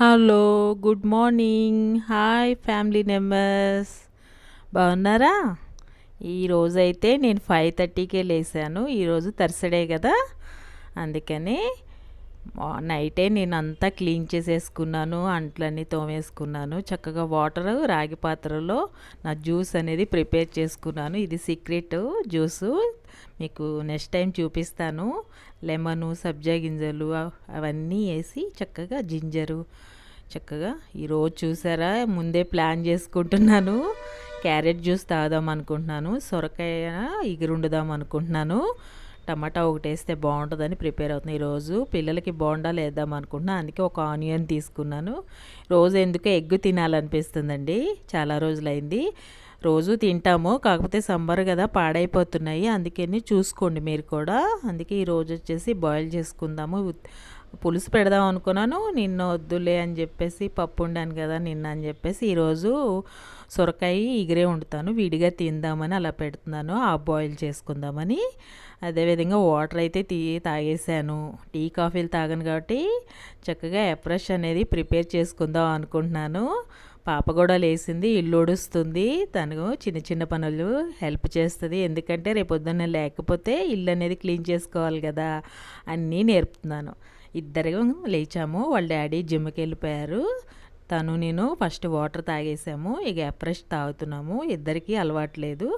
Hello good morning. Hi family members. బాగున్నారా? ఈరోజైతే నేను ఫైవ్ థర్టీకే లేసాను. ఈరోజు థర్స్డే కదా. అందుకని నైటే నేను అంతా క్లీన్ చేసేసుకున్నాను అంట్లన్నీ తోమేసుకున్నాను. చక్కగా వాటర్ రాగి పాత్రలో నా జ్యూస్ అనేది ప్రిపేర్ చేసుకున్నాను. ఇది సీక్రెట్ జ్యూసు. మీకు నెక్స్ట్ టైం చూపిస్తాను. లెమను సబ్జా గింజలు అవన్నీ వేసి చక్కగా జింజరు. చక్కగా ఈరోజు చూసారా? ముందే ప్లాన్ చేసుకుంటున్నాను. క్యారెట్ జ్యూస్ తాగుదాం అనుకుంటున్నాను. సొరకాయ ఇగురుండుదాం అనుకుంటున్నాను. టమాటా ఒకటి వేస్తే బాగుంటుందని ప్రిపేర్ అవుతుంది ఈరోజు పిల్లలకి బోండాలు వేద్దాం అనుకుంటున్నాను అందుకే ఒక ఆనియన్ తీసుకున్నాను. రోజు ఎందుకు ఎగ్ తినాలనిపిస్తుందండి. చాలా రోజులైంది. రోజు తింటాము కాకపోతే సమ్మర్ కదా పాడైపోతున్నాయి. అందుకని చూసుకోండి మీరు కూడా. అందుకే ఈరోజు వచ్చేసి బాయిల్ చేసుకుందాము. పులుసు పెడదాం అనుకున్నాను. నిన్న వద్దులే అని చెప్పేసి పప్పు ఉండాను కదా నిన్న అని చెప్పేసి ఈరోజు సొరకాయ ఇగిరే వండుతాను. విడిగా తిందామని అలా పెడుతున్నాను. ఆ బాయిల్ చేసుకుందామని. అదేవిధంగా వాటర్ అయితే తీ తాగేసాను. టీ కాఫీలు తాగను కాబట్టి చక్కగా ఎప్రెష్ అనేది ప్రిపేర్ చేసుకుందాం అనుకుంటున్నాను. పాప కూడా లేచింది ఇల్లు ఉడుస్తుంది తను చిన్న చిన్న పనులు హెల్ప్ చేస్తుంది. ఎందుకంటే రేపొద్దున్న లేకపోతే ఇల్లు అనేది క్లీన్ చేసుకోవాలి కదా అన్నీ నేర్పుతున్నాను. ఇద్దరు లేచాము. వాళ్ళ డాడీ జిమ్కి వెళ్ళిపోయారు తను నేను ఫస్ట్ వాటర్ తాగేసాము. ఇక ఎఫ్రెష్ తాగుతున్నాము. ఇద్దరికీ అలవాట్లేదు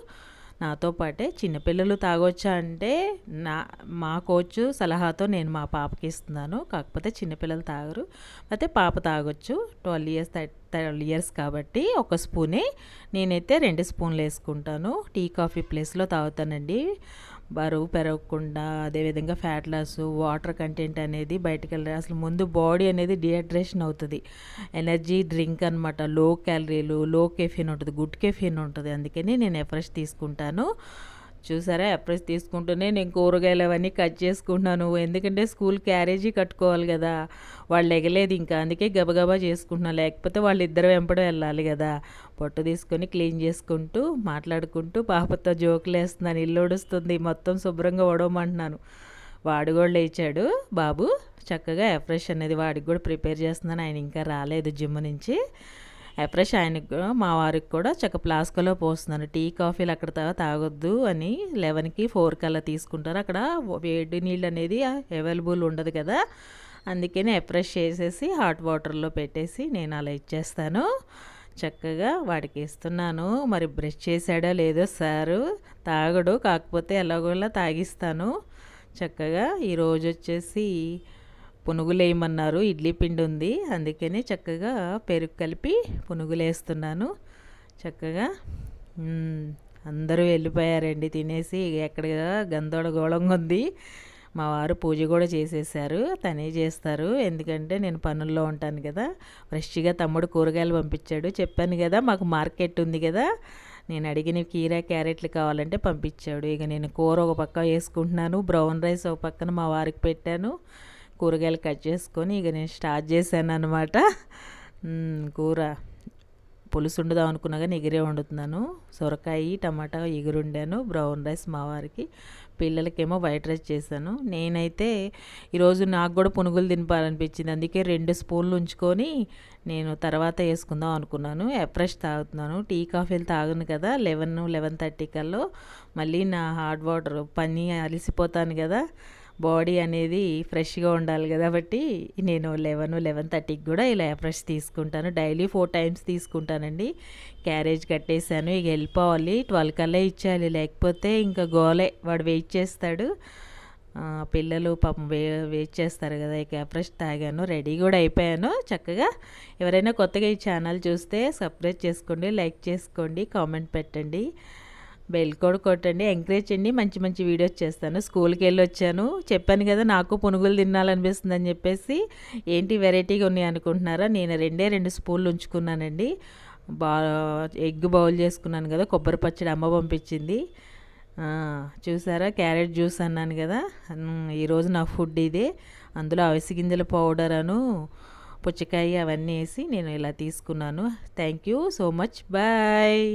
నాతో పాటే చిన్నపిల్లలు తాగొచ్చా అంటే నా మా కోచ్ సలహాతో నేను మా పాపకి ఇస్తున్నాను. కాకపోతే చిన్నపిల్లలు తాగరు. అయితే పాప తాగొచ్చు. ట్వెల్వ్ ఇయర్స్ ట్వెల్వ్ ఇయర్స్ కాబట్టి ఒక స్పూనే. నేనైతే రెండు స్పూన్లు వేసుకుంటాను. టీ కాఫీ ప్లేస్లో తాగుతానండి. బరువు పెరగకుండా అదేవిధంగా ఫ్యాట్ లాస్ వాటర్ కంటెంట్ అనేది బయటకు వెళ్ళాలి అసలు ముందు బాడీ అనేది డిహైడ్రేషన్ అవుతుంది. ఎనర్జీ డ్రింక్ అనమాట లో క్యాలరీలు లో కెఫిన్ ఉంటుంది గుడ్ కెఫిన్ ఉంటుంది. అందుకని నేను ఎఫ్రెష్ తీసుకుంటాను. చూసారా ఎఫ్రెష్ తీసుకుంటూనే నేను కూరగాయలు అవన్నీ కట్ చేసుకుంటున్నాను. ఎందుకంటే స్కూల్ క్యారేజీ కట్టుకోవాలి కదా. వాళ్ళు ఎగలేదు ఇంకా. అందుకే గబగబా చేసుకుంటున్నాను లేకపోతే వాళ్ళు ఇద్దరు వెంపడం వెళ్ళాలి కదా. పొట్టు తీసుకొని క్లీన్ చేసుకుంటూ మాట్లాడుకుంటూ పాపతో జోకులు వేస్తున్నాను. ఇల్లు ఉడుస్తుంది మొత్తం శుభ్రంగా వడవమంటున్నాను వాడు కూడా లేచాడు. బాబు చక్కగా ఎఫ్రెష్ అనేది వాడికి కూడా ప్రిపేర్ చేస్తున్నాను. ఆయన ఇంకా రాలేదు జిమ్ నుంచి. ఎప్రెష్ ఆయనకు మా వారికి కూడా చక్క ప్లాస్కోలో పోస్తున్నాను. టీ కాఫీలు అక్కడ తాగొద్దు అని లెవెన్కి ఫోర్ కల్లా తీసుకుంటారు. అక్కడ వేడి నీళ్ళు అనేది అవైలబుల్ ఉండదు కదా. అందుకని ఎప్రెష్ చేసేసి హాట్ వాటర్లో పెట్టేసి నేను అలా ఇచ్చేస్తాను. చక్కగా వాడికి ఇస్తున్నాను. మరి బ్రష్ చేశాడో లేదో సారు తాగడు. కాకపోతే ఎలాగోలా తాగిస్తాను. చక్కగా ఈరోజు వచ్చేసి పునుగులేయమన్నారు. ఇడ్లీ పిండి ఉంది అందుకని చక్కగా పెరుగు కలిపి పునుగులేస్తున్నాను. చక్కగా అందరూ వెళ్ళిపోయారండి తినేసి. ఎక్కడ గందరగోళంగా ఉంది. మా వారు పూజ కూడా చేసేసారు. తనే చేస్తారు. ఎందుకంటే నేను పనుల్లో ఉంటాను కదా. ఫ్రెష్గా తమ్ముడు కూరగాయలు పంపించాడు. చెప్పాను కదా మాకు మార్కెట్ ఉంది కదా. నేను అడిగిన కీరా క్యారెట్లు కావాలంటే పంపించాడు. ఇక నేను కూర ఒక పక్క వేసుకుంటున్నాను. బ్రౌన్ రైస్ ఒక పక్కన మా వారికి పెట్టాను. కూరగాయలు కట్ చేసుకొని ఇక నేను స్టార్ట్ చేశాను అనమాట కూర పులుసు ఉండదాం అనుకున్నా కానీ ఎగిరే వండుతున్నాను. సొరకాయ టమాటా ఎగురుండాను బ్రౌన్ రైస్ మా వారికి. పిల్లలకేమో వైట్ రైస్ చేశాను. నేనైతే ఈరోజు నాకు కూడా పునుగులు తినిపాలనిపించింది. అందుకే రెండు స్పూన్లు ఉంచుకొని నేను తర్వాత వేసుకుందాం అనుకున్నాను. ఎఫ్రెష్ తాగుతున్నాను. టీ కాఫీలు తాగను కదా లెవెన్ లెవెన్ థర్టీ కల్లో. మళ్ళీ నా హాట్ వాటర్ పని అలిసిపోతాను కదా. బాడీ అనేది ఫ్రెష్గా ఉండాలి కాబట్టి నేను లెవెన్ లెవెన్ థర్టీకి కూడా ఇలా ఫ్రెష్ తీసుకుంటాను. డైలీ ఫోర్ టైమ్స్ తీసుకుంటానండి. క్యారేజ్ కట్టేశాను ఇక వెళ్ళిపోవాలి. ట్వెల్వ్ కల్లా ఇచ్చేయాలి. లేకపోతే ఇంకా గోలే వాడు వెయిట్ చేస్తాడు. పిల్లలు పాపం వే వెయిట్ చేస్తారు కదా ఇక ఫ్రెష్ తాగాను రెడీ కూడా అయిపోయాను. చక్కగా ఎవరైనా కొత్తగా ఈ ఛానల్ చూస్తే సబ్స్క్రైబ్ చేసుకోండి లైక్ చేసుకోండి కామెంట్ పెట్టండి. బెల్ కూడా కొట్టండి ఎంకరేజ్ చేయండి. మంచి మంచి వీడియోస్ చేస్తాను. స్కూల్కి వెళ్ళి వచ్చాను. చెప్పాను కదా నాకు పునుగులు తినాలనిపిస్తుంది అని చెప్పేసి ఏంటి వెరైటీగా ఉన్నాయి అనుకుంటున్నారా? నేను రెండే రెండు స్పూన్లు ఉంచుకున్నానండి. బా ఎగ్ బౌల్ చేసుకున్నాను కదా కొబ్బరి పచ్చడి అమ్మ పంపించింది. చూసారా? క్యారెట్ జ్యూస్ అన్నాను కదా. ఈరోజు నా ఫుడ్ ఇదే. అందులో అవిసి గింజల పౌడర్ అను పుచ్చకాయ అవన్నీ వేసి నేను ఇలా తీసుకున్నాను. Thank you so much bye